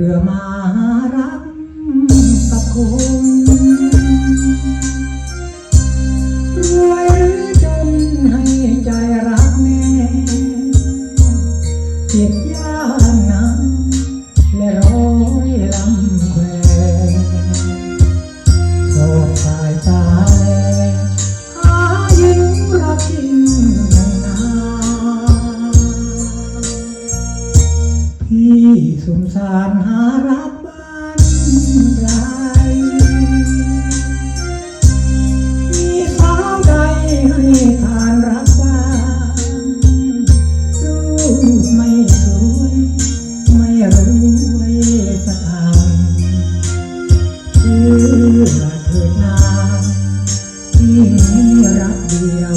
รือไม้ สงสารหารักบ้านปลายมีสาวใดให้ทานรักบ้างรู้ไม่สวยไม่รวยสถานเชื่อเถิดนาที่มีรักเดียว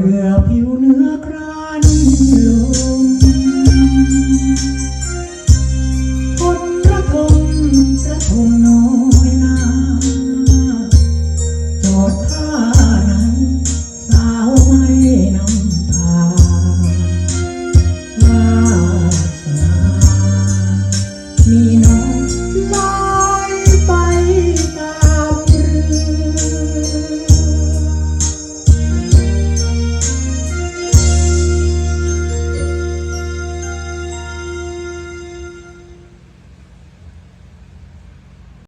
เบื่อผิวเนื้อ